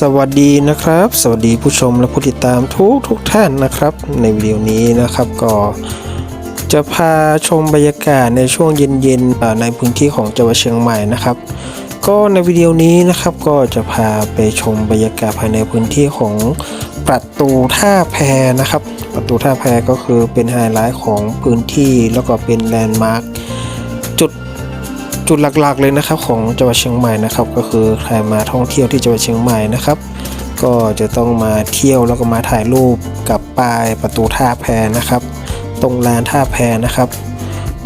สวัสดีนะครับ สวัสดีผู้ชมและผู้ติดตามทุกทุกท่านนะครับ ในวิดีโอนี้นะครับก็จะพาชมบรรยากาศในช่วงเย็นๆเอ่อในพื้นที่ของจังหวัดเชียงใหม่นะครับ ก็ในวิดีโอนี้นะครับก็จะพาไปชมบรรยากาศภายในพื้นที่ของประตูท่าแพนะครับ ประตูท่าแพก็คือเป็นไฮไลท์ของพื้นที่แล้วก็เป็นแลนด์มาร์ค จุดหลักๆเลยนะครับของจังหวัดเชียงใหม่นะครับ ก็คือใครมาท่องเที่ยวที่จังหวัดเชียงใหม่นะครับ ก็จะต้องมาเที่ยวแล้วก็มาถ่ายรูปกับป้ายประตูท่าแพนะครับ ตรงลานท่าแพนะครับ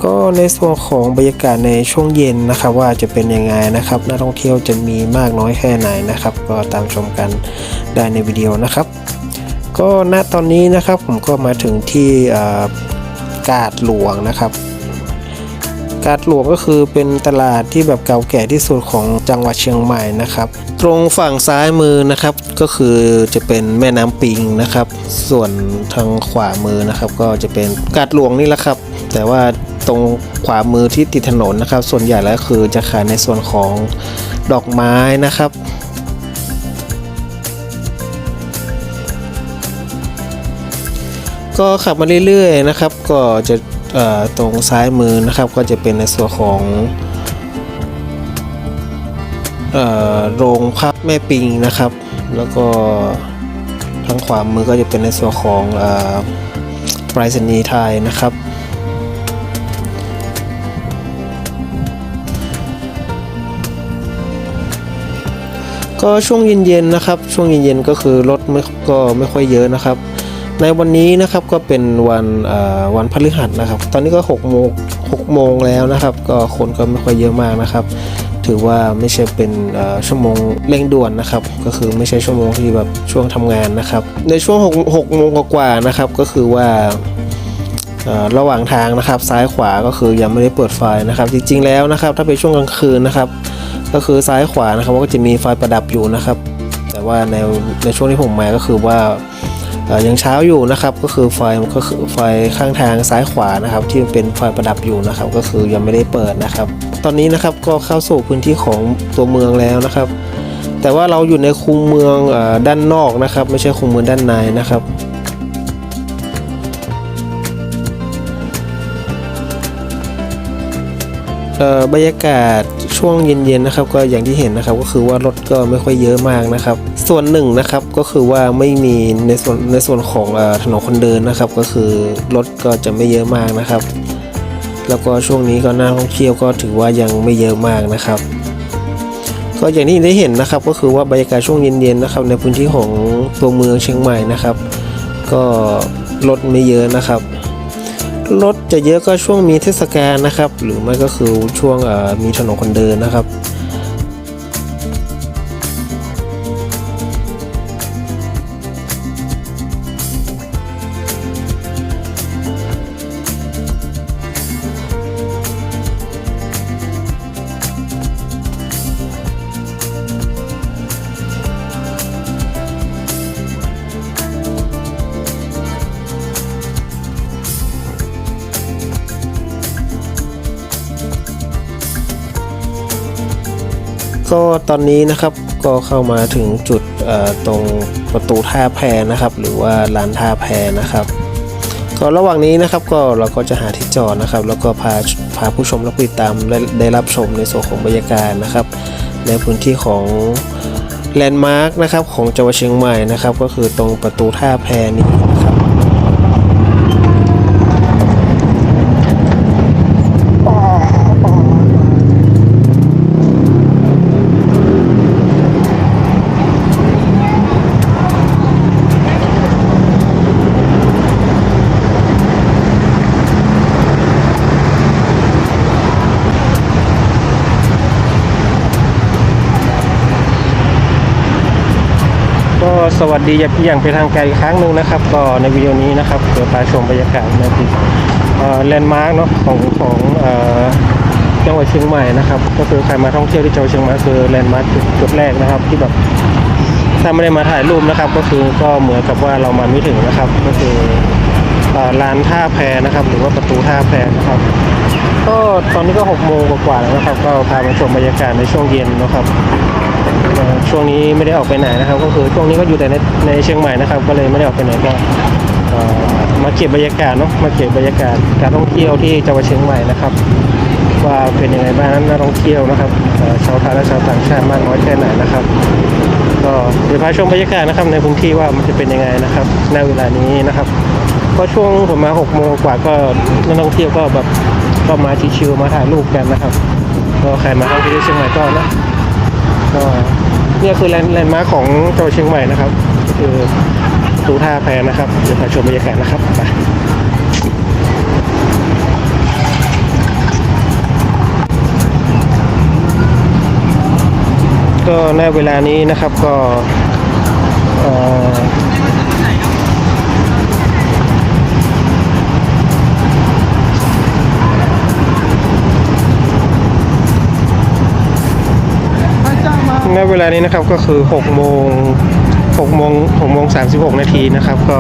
ก็ในส่วนของบรรยากาศในช่วงเย็นนะครับ ว่าจะเป็นยังไงนะครับนักท่องเที่ยวจะมีมากน้อยแค่ไหนนะครับ ก็ตามชมกันได้ในวิดีโอนะครับ ก็ณตอนนี้นะครับผมก็มาถึงที่กาดหลวงนะครับ กาดหลวงก็คือเป็นตลาดที่แบบเก่าแก่ที่สุดของจังหวัดเชียงใหม่นะครับ ตรงฝั่งซ้ายมือนะครับก็คือจะเป็นแม่น้ำปิงนะครับ ส่วนทางขวามือนะครับ ก็จะเป็นกาดหลวงนี่แหละครับ แต่ว่าตรงขวามือที่ติดถนนนะครับ ส่วนใหญ่แล้วคือจะขายในส่วนของดอกไม้นะครับก็ขับมาเรื่อยๆนะครับ ก็จะ ตรงซ้ายมือนะครับก็จะเป็นในส่วนของโรงพักแม่ปิงนะครับ แล้วก็ทางขวามือก็จะเป็นในส่วนของเอ่อไปรษณีย์ไทยนะครับก็ช่วงเย็นๆนะครับ ช่วงเย็นๆก็คือรถไม่ก็ไม่ค่อยเยอะนะครับ ในวันนี้นะครับก็เป็นวันวันพฤหัสนะครับ ตอนนี้ก็6โมง6โมงแล้วนะครับ ก็คนก็ไม่ค่อยเยอะมากนะครับ ถือว่าไม่ใช่เป็นชั่วโมงเร่งด่วนนะครับ ก็คือไม่ใช่ชั่วโมงที่แบบช่วงทำงานนะครับ ในช่วง6 6โมงกว่าๆนะครับ ก็คือว่าระหว่างทางนะครับ ซ้ายขวาก็คือยังไม่ได้เปิดไฟนะครับ จริง ๆแล้วนะครับ ถ้าเป็นช่วงกลางคืนนะครับ ก็คือซ้ายขวานะครับก็จะมีไฟประดับอยู่นะครับ แต่ว่าในในช่วงที่ผมมาก็คือว่า ยังเช้าอยู่นะครับก็คือไฟมันก็คือไฟข้างทางซ้ายขวานะครับ ที่เป็นไฟประดับอยู่นะครับ ก็คือยังไม่ได้เปิดนะครับ ตอนนี้นะครับก็เข้าสู่พื้นที่ของตัวเมืองแล้วนะครับ แต่ว่าเราอยู่ในคูเมืองอด้านนอกนะครับ ไม่ใช่คูเมืองด้านในนะครับบรรยากาศ ช่วงเย็นๆนะครับก็อย่างที่เห็นนะครับก็คือว่ารถก็ไม่ค่อยเยอะมากนะครับส่วนหนึ่งนะครับก็คือว่าไม่มีในส่วนในส่วนของอถนนคนเดินนะครับ ก็คือรถก็จะไม่เยอะมากนะครับ แล้วก็ช่วงนี้ก็นักท่องเที่ยวก็ถือว่ายังไม่เยอะมากนะครับ ก็อย่างที่ได้เห็นนะครับก็คือว่าบรรยากาศช่วงเย็นๆนะครับ ในพื้นที่ของตัวเมืองเชียงใหม่นะครับ ก็รถไม่เยอะนะครับ รถจะเยอะก็ช่วงมีเทศกาลนะครับ หรือไม่ก็คือช่วงมีถนนคนเดินนะครับ ตอนนี้นะครับก็เข้ามาถึงจุดตรงประตูท่าแพนะครับ หรือว่าลานท่าแพนะครับก็ระหว่างนี้นะครับก็เราก็จะหาที่จอดนะครับ แล้วก็พาพาผู้ชมและผู้ติดตามได้ได้รับชมในส่วนของบรรยากาศนะครับ ในพื้นที่ของแลนด์มาร์คนะครับของจังหวัดเชียงใหม่นะครับ ก็คือตรงประตูท่าแพนี้ สวัสดีอย่างเป็นทางการอีกครั้งหนึ่งนะครับ ก็ในวิดีโอนี้นะครับเดี๋ยวพาชมบรรยากาศในที่แลนด์มาร์กเนาะของของจังหวัดเชียงใหม่นะครับ ก็คือใครมาท่องเที่ยวที่จังหวัดเชียงใหม่คือแลนด์มาร์กจุดแรกนะครับ ที่แบบถ้าไม่ได้มาถ่ายรูปนะครับ ก็คือก็เหมือนกับว่าเรามาไม่ถึงนะครับ ก็คือลานท่าแพนะครับ หรือว่าประตูท่าแพนะครับ ก็ตอนนี้ก็หกโมงกว่าๆแล้วนะครับ ก็พามาชมบรรยากาศในช่วงเย็นนะครับ ช่วงนี้ไม่ได้ออกไปไหนนะครับ ก็คือช่วงนี้ก็อยู่แต่ในในเชียงใหม่นะครับ ก็เลยไม่ได้ออกไปไหนก็มาเก็บบรรยากาศเนาะมาเก็บบรรยากาศการท่องเที่ยวที่จังหวัดเชียงใหม่นะครับ ว่าเป็นยังไงบ้างนักท่องเที่ยวนะครับชาวไทยและชาวต่างชาติมากน้อยแค่ไหนนะครับ ก็เดี๋ยวพาชมบรรยากาศนะครับในพื้นที่ว่ามันจะเป็นยังไงนะครับณเวลานี้นะครับก็ช่วงผมมา6โมงกว่าก็นักท่องเที่ยวก็แบบก็มาชิวๆมาถ่ายรูปกันนะครับ ก็ใครมาท่องเที่ยวเชียงใหม่ก็นะ ก็เนี่ยคือแลนด์มาร์คของจังหวัดเชียงใหม่นะครับ คือตูท่าแพนะครับ เดี๋ยวพาชมบรรยากาศนะครับไปก็ในเวลานี้นะครับก็ ณเวลานี้นะครับก็คือ6โมง6โมง6โมง36 นาทีนะครับ ก็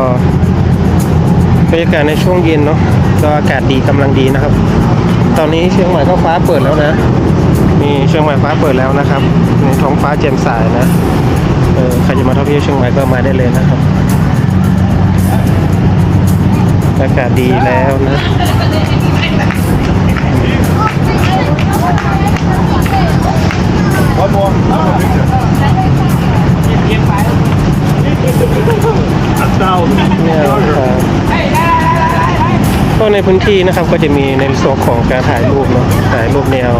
บรรยากาศในช่วงเย็นเนาะก็อากาศดีกำลังดีนะครับ ตอนนี้เชียงใหม่ก็ฟ้าเปิดแล้วนะมีเชียงใหม่ฟ้าเปิดแล้วนะครับในท้องฟ้าแจ่มใสนะเออใครจะมาท่องเที่ยวเชียงใหม่ก็มาได้เลยนะครับ อากาศดีแล้วนะ ก็ในพื้นที่นะครับก็จะมีในส่วนของการถ่ายรูปเนาะถ่ายรูปแนว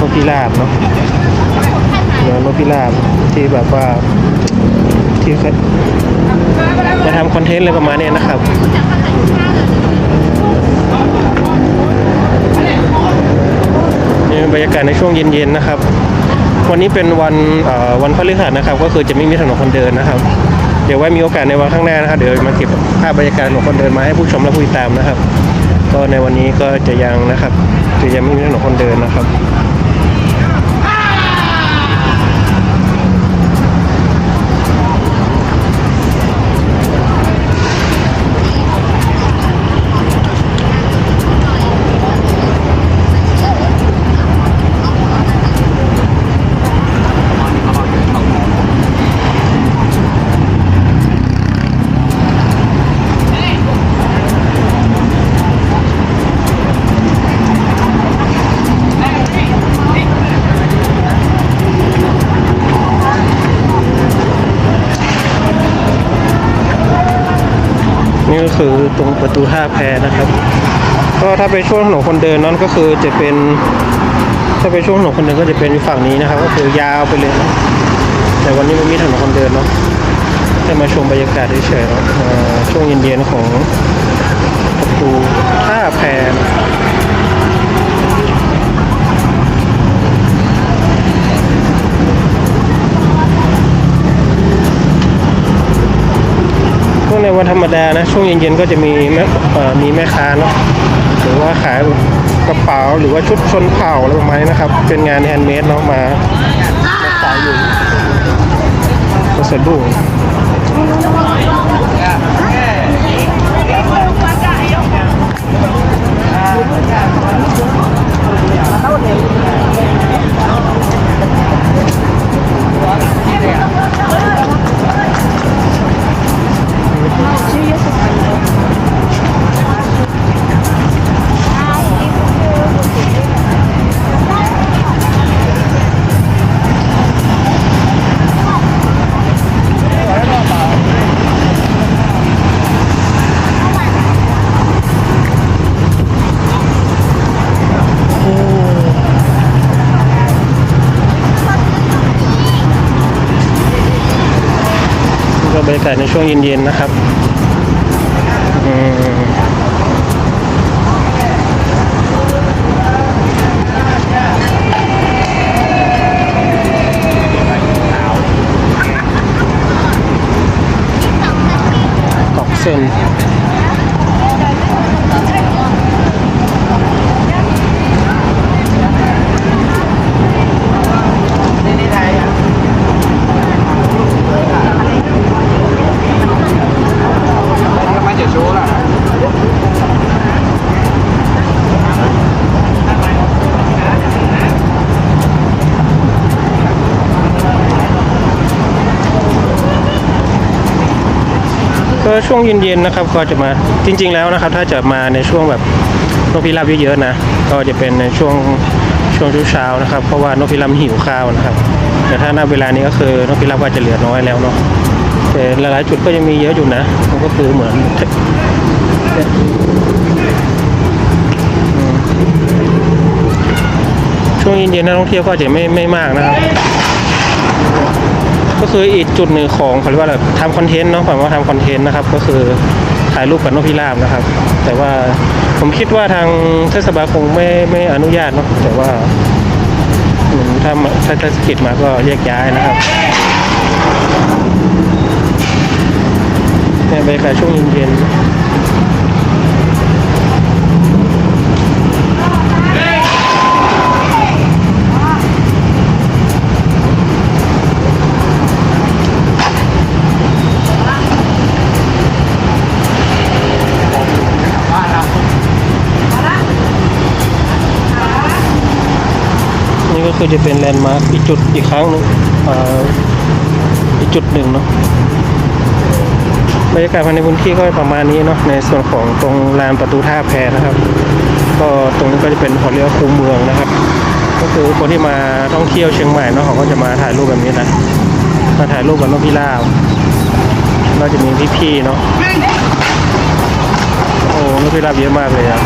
นกพิราบเนาะแนวนกพิราบที่แบบว่าที่เขามาทำคอนเทนต์อะไรประมาณเนี้ยนะครับนี่บรรยากาศในช่วงเย็นๆนะครับ วันนี้เป็นวันวันพฤหัสนะครับ ก็คือจะไม่มีถนนคนเดินนะครับ เดี๋ยวไว้มีโอกาสในวันข้างหน้านะครับเดี๋ยวมาเก็บภาพบรรยากาศถนนคนเดินมาให้ผู้ชมและผู้ติดตามนะครับ ก็ในวันนี้ก็จะยังนะครับจะยังไม่มีถนนคนเดินนะครับ ตรงประตูท่าแพนะครับ ก็ถ้าเป็นช่วงถนนคนเดินนั้นก็คือจะเป็น ถ้าเป็นช่วงถนนคนเดินก็จะเป็นฝั่งนี้นะครับ ก็คือยาวไปเลยนะแต่วันนี้ไม่มีถนนคนเดินเนาะแค่มาชมบรรยากาศเฉยๆเนาะช่วงเย็นๆของประตูท่าแพนะ ดานะ ช่วงเย็นๆก็จะมีแม่มีแม่ค้าเนาะหรือว่าขายกระเป๋าหรือว่าชุดชนเผ่าอะไรประมาณนี้นะครับ เป็นงานแฮนด์เมดเนาะมามาขายอยู่วัสดุ ก็บรรยากาศในช่วงเย็นๆนะครับ ก็ช่วงเย็นๆนะครับ ก็จะมาจริง ๆ แล้วนะครับ ถ้าจะมาในช่วงแบบนกพิราบเยอะๆนะ ก็จะเป็นในช่วงช่วงเช้าๆนะครับ เพราะว่านกพิราบหิวข้าวนะครับ แต่ถ้าณเวลานี้ก็คือนกพิราบก็จะเหลือน้อยแล้วเนาะแต่หลายๆจุดก็ยังมีเยอะอยู่นะ มันก็คือเหมือนช่วงเย็นๆนักท่องเที่ยวก็จจะไม่ไม่มากนะครับ ก็คืออีกจุดหนึ่งของเขาเรียกว่าอะไรทำคอนเทนต์เนาะผมว่าทำคอนเทนต์นะครับ ก็คือถ่ายรูปกับนกพิราบนะครับ แต่ว่าผมคิดว่าทางเทศบาลคงไม่ไม่อนุญาตเนาะแต่ว่าถ้ามาถ้าเทศกิจมาก็แยกย้ายนะครับเนี่ยบรรยากาศช่วงเย็นๆ ก็จะเป็นแลนด์มาร์คอีกจุดอีกครั้งนึงอีกจุดหนึ่งเนาะบรรยากาศภายในพื้นที่ก็ประมาณนี้เนาะในส่วนของตรงลานประตูท่าแพนะครับ ก็ตรงนี้ก็จะเป็นเขาเรียกว่าคูเมืองนะครับ ก็คือคนที่มาท่องเที่ยวเชียงใหม่เนาะเขาก็จะมาถ่ายรูปแบบนี้นะมาถ่ายรูปกับนกพิราบเราจะมีพี่ๆเนาะโอ้นกพิราบเยอะมากเลยอะ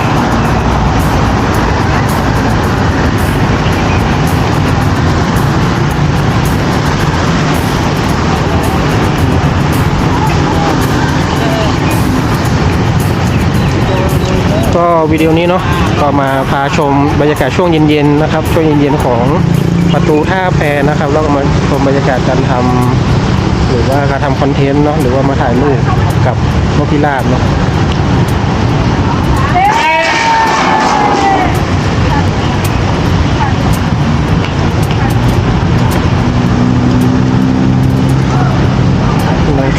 ก็วิดีโอนี้เนาะก็มาพาชมบรรยากาศช่วงเย็นๆนะครับช่วงเย็นๆของประตูท่าแพนะครับแล้วก็มาชมบรรยากาศการทำหรือว่าการทำคอนเทนต์เนาะหรือว่ามาถ่ายรูปกับนกพิราบเนาะ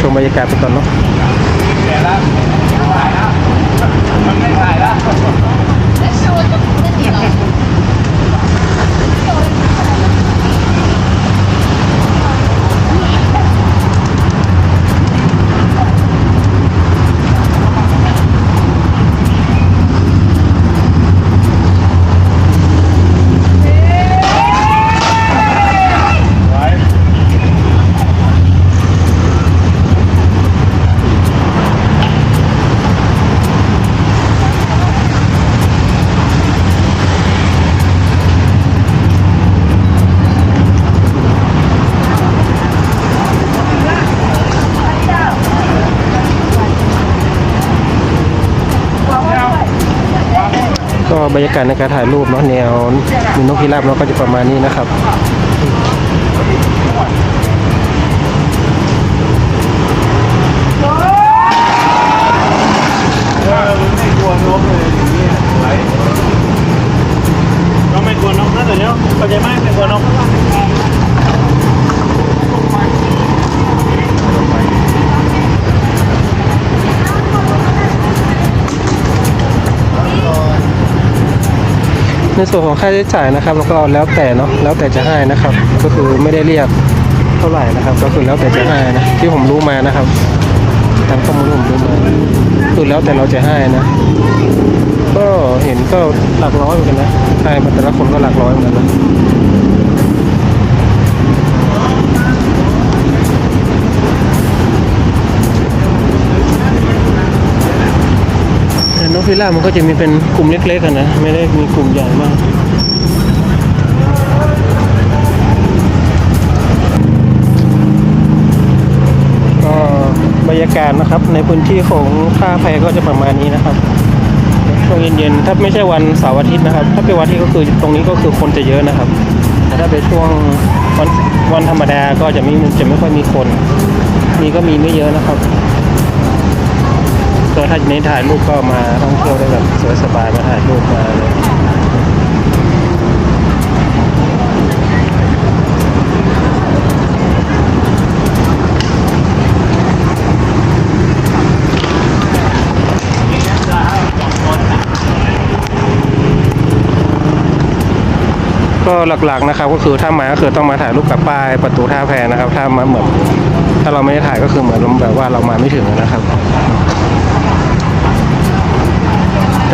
ชมบรรยากาศไปก่อนเนาะ บรรยากาศในการถ่ายรูปเนาะแนวมีนกพิราบเนาะก็จะประมาณนี้นะครับ ในส่วนของค่าใช้จ่ายนะครับแล้วก็แล้วแต่เนาะแล้วแต่จะให้นะครับ ก็คือไม่ได้เรียกเท่าไหร่นะครับ ก็คือแล้วแต่จะให้นะที่ผมรู้มานะครับตามข้อมูลผมรู้มาคือแล้วแต่เราจะให้นะ ก็เห็นก็หลักร้อยเหมือนกันนะให้มาแต่ละคนก็หลักร้อยเหมือนกันนะ แต่นกพิรามันก็จะมีเป็นกลุ่มเล็กๆกันนะไม่ได้มีกลุ่มใหญ่มากก็บรรยากาศนะครับ ในพื้นที่ของท่าแพก็จะประมาณนี้นะครับช่วงเย็นๆถ้าไม่ใช่วันเสาร์อาทิตย์นะครับ ถ้าเป็นวันอาที่ก็คือตรงนี้ก็คือคนจะเยอะนะครับ แต่ถ้าเป็นช่วงวันวันธรรมดาก็จะไม่จะไม่ค่อยมีคนมีก็มีไม่เยอะนะครับ ก็ถ้าเน้นถ่ายรูปก็มาท่องเที่ยวได้แบบสวยสบายมาถ่ายรูปมาเลยก็หลักๆนะครับก็คือถ้ามาก็คือต้องมาถ่ายรูปกับป้ายประตูท่าแพนะครับ ถ้ามาเหมือนถ้าเราไม่ได้ถ่ายก็คือเหมือนแบบว่าเรามาไม่ถึงนะครับ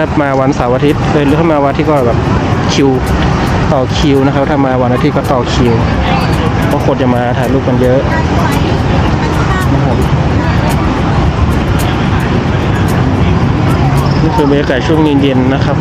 ถ้ามาวันเสาร์อาทิตย์เลยหรือถ้ามาวันอาทิตย์ก็แบบคิวต่อคิวนะครับ ถ้ามาวันอาทิตย์ก็ต่อคิวเพราะคนจะมาถ่ายรูปกันเยอะนะครับนี่คือบรรยากาศช่วงเย็นๆนะครับ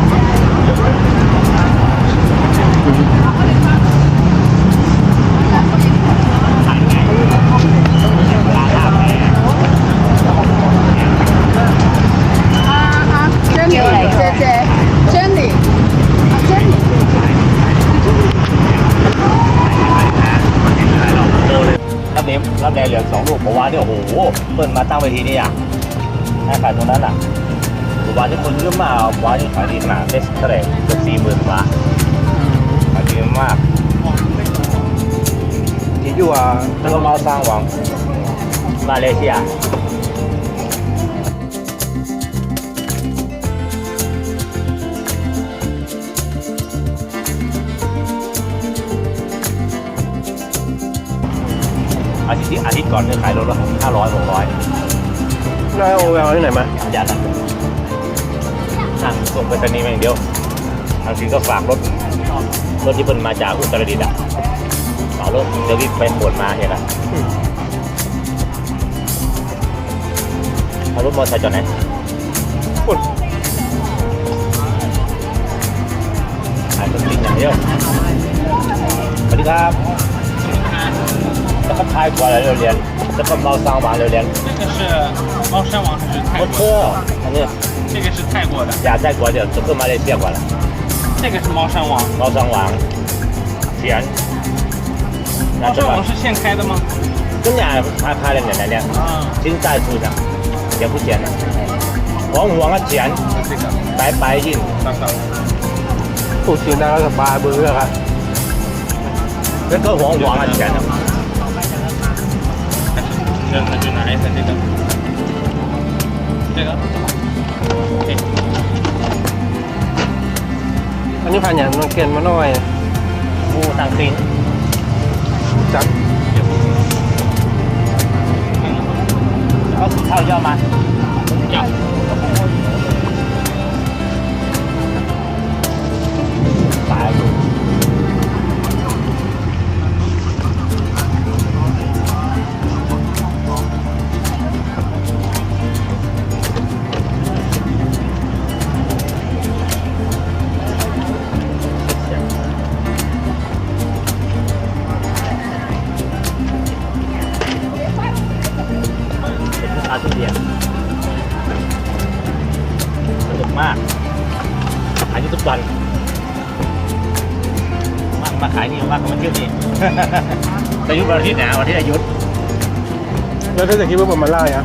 เปิ้ลมาตั้งเวทีนี่อะให้ขายตรงนั้นอะผมว่าที่คนเยอะมากผมว่าที่ขายดีขนาดเฟสเท่าไหร่เกือบสี่หมื่นกว่าขายดีมากที่อยู่อะแล้วก็มาสร้างหวังมาเลเซีย ทิตย์ที่อาทิตย์ก่อนเนี่ยขายรถละห้าร้อยหกร้อยได้โอเวลที่ไหนมาประหยัดนะสั่งส่งไปรษณีย์มาอย่างเดียวทางทีก็ฝากรถรถที่เพิ่นมาจากอุตรดิตถ์อะฝากรถเดวิดไปขนมาเห็นไหมเอารถมอเตอร์ไซค์จอดไหนปุ่นขายต้นกินอย่างเดียวสวัสดีครับ 怎么泰国的榴莲？怎么猫山王榴莲？这个是猫山王还是泰国？不是，反正这个是泰国的。呀，泰国的，这个马来西亚过来。这个是猫山王。猫山王，甜。猫山王是现开的吗？今年还开了奶奶的，金在树上，也不甜的。黄黄的甜，白白硬。不甜那个白不热啊，那个黄黄的甜的。 เรื่มันอยู่ไหนสันติครับเออันนี้ผ่านอย่างมันเกินมาหน่อยบูต่างสินจับเอาสีเทาย่อมา ทธวันอาทิตย์นะวันอาที่อายุทธแล้วถ้าจะคิดว่าผมมาไล่อะ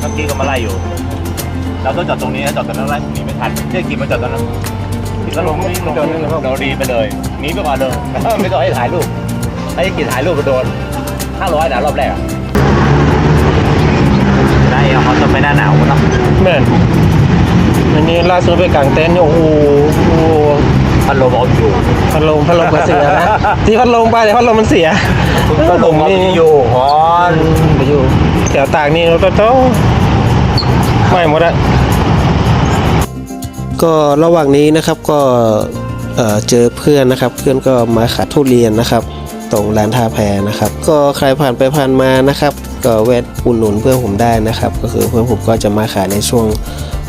เมื่อกี้ก็มาไล่อยู่ เราต้องจอดตรงนี้นะจอดตรงนั้นไล่หนีไม่ทันเจ๊กินมาจอดตรงนั้นกินก็ลงนี่ลงเราดีไปเลยหนีไปก่อนเลยไม่ต้องให้ถ่ายรูปให้กินถ่ายรูปก็โดนห้าร้อยนะรอบแรกอะได้เอาเขาจะไม่หน้าหนาวเนาะแม่นอันนี้ล่าสุดไปกลางเต็นท์เนี่ยโอ้โหโอ้โห พันโลบอกอยู่พัดลมพัดลมก็เสียนะที่พัดลมไปเดี๋ยวพัดลมมันเสียพันโลบอกอยู่ฮอนไปอยู่แถวตากนี่เราต้องไม่หมดอะก็ระหว่างนี้นะครับก็เอ่อเจอเพื่อนนะครับ เพื่อนก็มาขายทุเรียนนะครับ ตรงร้านท่าแพนะครับ ก็ใครผ่านไปผ่านมานะครับ ก็แวะอุดหนุนเพื่อนผมได้นะครับ ก็คือเพื่อนผมก็จะมาขายในช่วง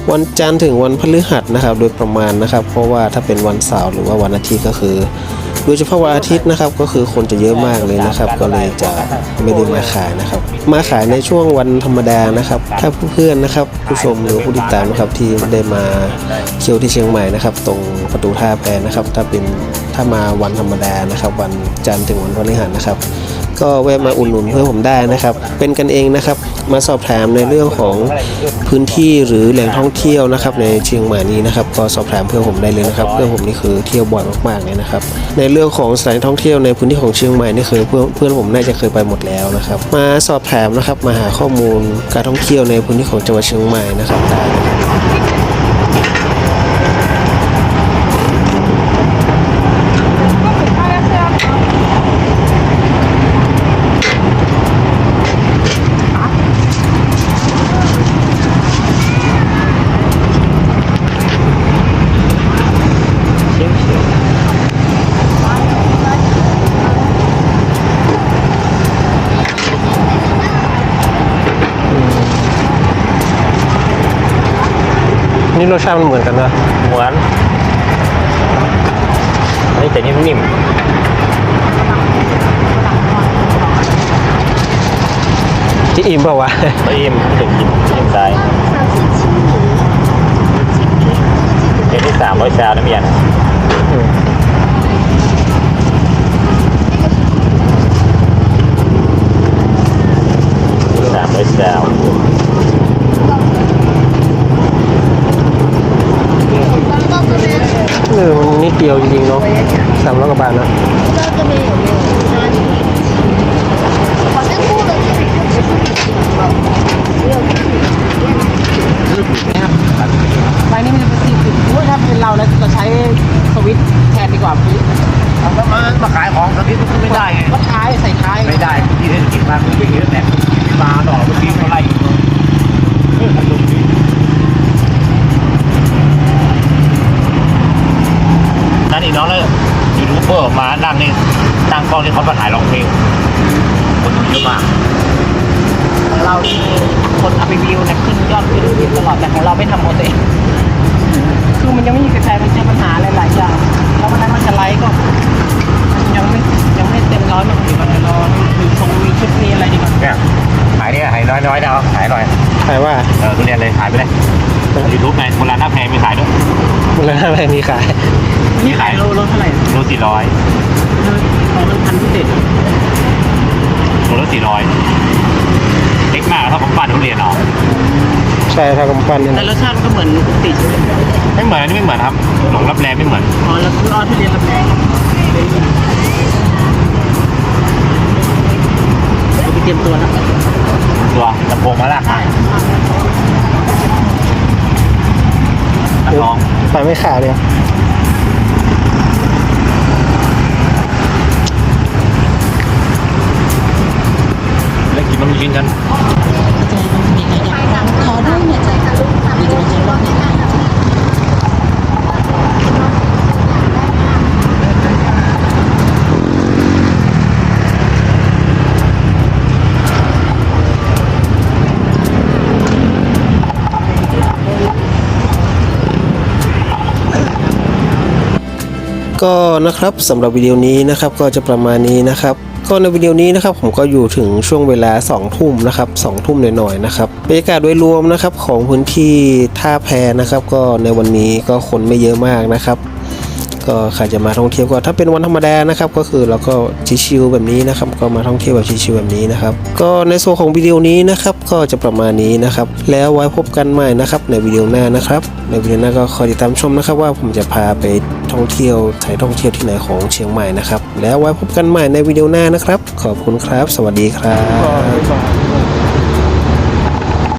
วันจันทร์ถึงวันพฤหัสนะครับ โดยประมาณนะครับ เพราะว่าถ้าเป็นวันเสาร์หรือว่าวันอาทิตย์ก็คือโดยเฉพาะวันอาทิตย์นะครับก็คือคนจะเยอะมากเลยนะครับ ก็เลยจะไม่ได้มาขายนะครับ มาขายในช่วงวันธรรมดานะครับ ถ้าเพื่อนนะครับ ผู้ชมหรือผู้ติดตามนะครับที่ได้มาเที่ยวที่เชียงใหม่นะครับ ตรงประตูท่าแพนะครับ ถ้าเป็นถ้ามาวันธรรมดานะครับ วันจันทร์ถึงวันพฤหัสนะครับ ก็แวะมาอุดหนุนเพื่อผมได้นะครับ เป็นกันเองนะครับ มาสอบถามในเรื่องของพื้นที่หรือแหล่งท่องเที่ยวนะครับ ในเชียงใหม่นี้นะครับ ก็สอบถามเพื่อนผมได้เลยนะครับเพื่อนผมนี่คือเที่ยวบ่อยมากๆเลยนะครับ ในเรื่องของสถานท่องเที่ยวในพื้นที่ของเชียงใหม่นี่คือเพื่อนเพื่อนผมน่าจะเคยไปหมดแล้วนะครับ มาสอบถามนะครับมาหาข้อมูลการท่องเที่ยวในพื้นที่ของจังหวัดเชียงใหม่นะครับได้ รสชาติมันเหมือนกันนะเหมือนอันนี้แต่นิ่มจะอิ่มเปล่าวะๆแล้วอิ่มถึงกินอิ่มได้เดือนที่สามร้อยชาน้ำเย็นสามร้อยชา เออนี่เดียวจริงๆเนาะสามร้อยกว่าบาทนะใบนี้มันจะเป็นสี่สิบถ้าเป็นเราแล้วจะใช้สวิตแทนดีกว่าพี่มามาขายของสวิตไม่ได้ไงก็ท้ายใส่ท้ายไม่ได้ที่เศรษฐกิจมาเยอะแยะ กมากเท่ากับปั้นทุเรียนเอาใช่ถ้ากำปั้นเนี่ยแต่นะรสชาติมันก็เหมือนปกติใช่ไหมไม่เหมือนอันนี้ไม่เหมือนครับหลงรับแรงไม่เหมือนอ๋อแล้วคืออ้อทุเรียนละแพงเราไปเตรียมตัวนะตัวลำโพงมาลากขายนักร้องไปไม่ขาดเลยเล่นกินมันมีชิ้นกัน ก็นะครับสำหรับวิดีโอนี้นะครับก็จะประมาณนี้นะครับก็ในวิดีโอนี้นะครับผมก็อยู่ถึงช่วงเวลา 2 ทุ่มนะครับ2ทุ่มหน่อยๆนะครับ รรยากาศโดยรวมนะครับของพื้นที่ท่าแพนะครับ ก็ในวันนี้ก็คนไม่เยอะมากนะครับ ก็ใครจะมาท่องเที่ยวก็ถ้าเป็นวันธรรมดานะครับ ก็คือเราก็ชิลๆแบบนี้นะครับ ก็มาท่องเที่ยวแบบชิลๆแบบนี้นะครับ ก็ในส่วนของวิดีโอนี้นะครับ ก็จะประมาณนี้นะครับ แล้วไว้พบกันใหม่นะครับ ในวิดีโอหน้านะครับ ในวิดีโอหน้าก็คอยติดตามชมนะครับ ว่าผมจะพาไปท่องเที่ยวสถายท่องเที่ยวที่ไหนของเชียงใหม่นะครับ แล้วไว้พบกันใหม่ในวิดีโอหน้านะครับ ขอบคุณครับ สวัสดีครับ